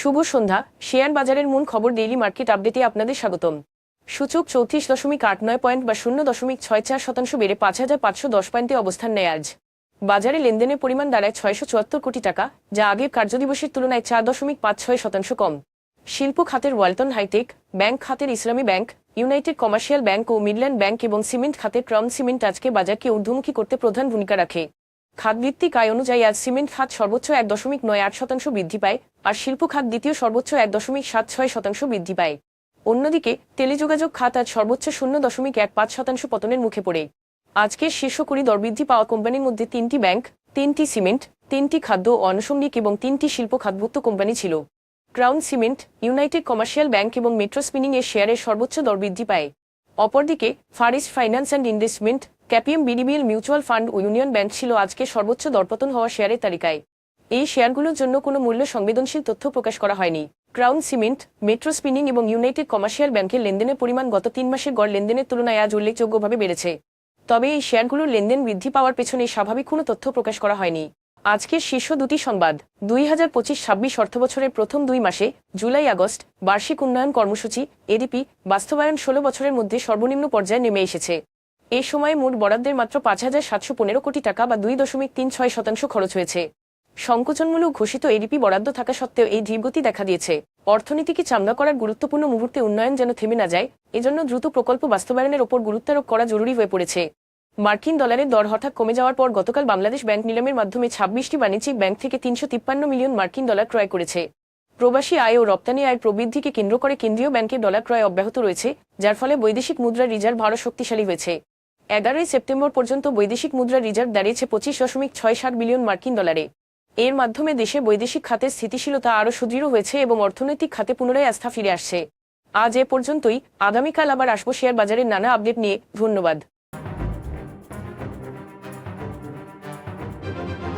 শুভ সন্ধ্যা। Share বাজারের মূল খবর ডেইলি মার্কেট আপডেটে আপনাদের স্বাগতম। সূচক চৌত্রিশ দশমিক আট নয় পয়েন্ট বা শূন্য দশমিক ছয় চার শতাংশ বেড়ে পাঁচ হাজার পাঁচশো দশ পয়েন্টে অবস্থান নেয় আজ। বাজারে লেনদেনের পরিমাণ দাঁড়ায় ছয়শো চুয়াত্তর কোটি টাকা, যা আগের কার্যদিবসের তুলনায় চার দশমিক পাঁচ ছয় শতাংশ কম। শিল্প খাতের ওয়ালটন হাইটেক, ব্যাংক খাতের Islami Bank, United Commercial Bank ও মিডল্যান্ড ব্যাংক এবং সিমেন্ট খাতের ক্রাউন সিমেন্ট আজকে বাজারকে ঊর্ধ্বমুখী করতে প্রধান ভূমিকা রাখে। খাতভিত্তিক আয় অনুযায়ী আজ সিমেন্ট খাত সর্বোচ্চ এক দশমিক নয় আট শতাংশ বৃদ্ধি পায় আর শিল্প খাত দ্বিতীয় সর্বোচ্চ এক দশমিক সাত ছয় শতাংশ বৃদ্ধি পায়। অন্যদিকে, টেলিযোগাযোগ খাত আজ সর্বোচ্চ শূন্য দশমিক এক পাঁচ শতাংশ পতনের মুখে পড়ে। আজকের শীর্ষ কুড়ি দর বৃদ্ধি পাওয়া কোম্পানির মধ্যে তিনটি ব্যাংক, তিনটি সিমেন্ট, তিনটি খাদ্য আনুষঙ্গিক এবং তিনটি শিল্প খাতভুক্ত কোম্পানি ছিল। Crown Cement, United Commercial Bank এবং মেট্রো স্পিনিং এর শেয়ারের সর্বোচ্চ দর বৃদ্ধি পায়। অপরদিকে First Finance and Investment, CAPM BDBL Mutual Fund Union Bank ছিল আজকে সর্বোচ্চ দরপতন হওয়া শেয়ারের তালিকায়। এই শেয়ারগুলোর জন্য কোনো মূল্য সংবেদনশীল তথ্য প্রকাশ করা হয়নি। ক্রাউন সিমেন্ট, মেট্রো স্পিনিং এবং ইউনাইটেড কমার্শিয়াল ব্যাংকের লেনদেনের পরিমাণ গত তিন মাসের গড় লেনদেনের তুলনায় আজ উল্লেখযোগ্যভাবে বেড়েছে। তবে এই শেয়ারগুলোর লেনদেন বৃদ্ধি পাওয়ার পেছনে স্বাভাবিক কোনো তথ্য প্রকাশ করা হয়নি। আজকের শীর্ষ দুটি সংবাদ। দুই হাজার পঁচিশ ছাব্বিশ অর্থবছরের প্রথম দুই মাসে জুলাই, আগস্ট বার্ষিক উন্নয়ন কর্মসূচি, এডিপি, বাস্তবায়ন ষোলো বছরের মধ্যে সর্বনিম্ন পর্যায়ে নেমে এসেছে। এ সময়ে মোট বরাদ্দের মাত্র পাঁচ হাজার সাতশো পনেরো কোটি টাকা বা দুই দশমিক তিন ছয় শতাংশ খরচ হয়েছে। সংকোচনমূলক ঘোষিত এডিপি বরাদ্দ থাকা সত্ত্বেও এই ধীরগতি দেখা দিয়েছে। অর্থনীতিকে চাঙ্গা করার গুরুত্বপূর্ণ মুহূর্তে উন্নয়ন যেন থেমে না যায়, এজন্য দ্রুত প্রকল্প বাস্তবায়নের ওপর গুরুত্বারোপ করা জরুরি হয়ে পড়েছে। মার্কিন ডলারের দর হঠাৎ কমে যাওয়ার পর গতকাল বাংলাদেশ ব্যাংক নিলামের মাধ্যমে ছাব্বিশটি বাণিজ্যিক ব্যাংক থেকে তিনশো তিপ্পান্ন মিলিয়ন মার্কিন ডলার ক্রয় করেছে। প্রবাসী আয় ও রপ্তানি আয়ের প্রবৃদ্ধিকে কেন্দ্র করে কেন্দ্রীয় ব্যাংকের ডলার ক্রয় অব্যাহত রয়েছে, যার ফলে বৈদেশিক মুদ্রার রিজার্ভ আরও শক্তিশালী হয়েছে। এগারোই সেপ্টেম্বর পর্যন্ত বৈদেশিক মুদ্রা রিজার্ভ দাঁড়িয়েছে পঁচিশ দশমিক ছয় ষাট বিলিয়ন মার্কিন ডলারে। এর মাধ্যমে দেশে বৈদেশিক খাতের স্থিতিশীলতা আরও সুদৃঢ় হয়েছে এবং অর্থনৈতিক খাতে পুনরায় আস্থা ফিরে আসছে। আজ এ পর্যন্তই, আগামীকাল আবার আসব শেয়ার বাজারের নানা আপডেট নিয়ে, ধন্যবাদ। Thank you.